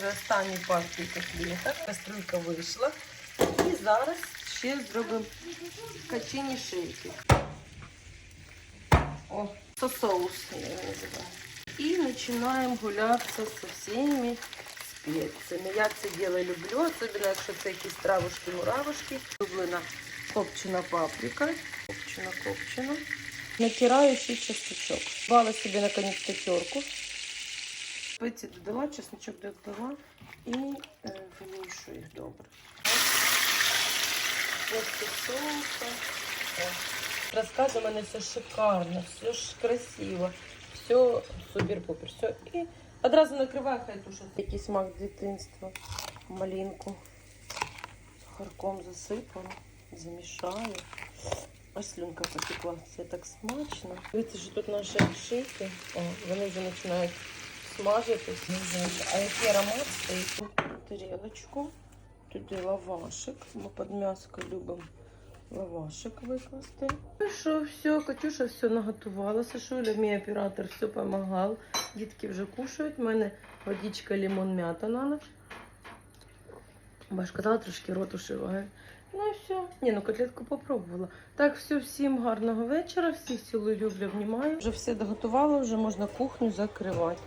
вже останню партію котлеток. Кастрюлька вийшла. І зараз ще зробимо качині шийки. О, це соус, я його називаю. І починаємо гулятися з всіми спеціями. Я це діло люблю, особливо якщо це якісь травушки-муравушки. Люблена копчена паприка. Копчена, копчена. Натираю ще часточок. Брала собі наконець терку. Спеції додала, чесночок додала і е, вимішую їх добре. Соуса. У мене все шикарно, все ж красиво, все супер-пупер. Все. І одразу накриваю, хай тушить. Який смак дитинства. Малинку сахарком засипала, замішаю. Аж слюнка потекла. Це так смачно. Дивіться, що тут наші шийки. О, вони вже починають смажитись. А який аромат стоїть? Тарілочку. Туди лавашик. Ми під м'яско любимо лавашик викласти. Ну що, все, Катюша все наготувала. Сашуля, мій оператор, все допомагав. Дітки вже кушають. У мене водичка лимон м'ята на ніч. Баш казала, трошки рот ушиває. Ну і все. Ні, ну котлетку попробувала. Так, все, всім гарного вечора. Всіх цілую, люблю, обнімаю. Вже все доготувала, вже можна кухню закривати.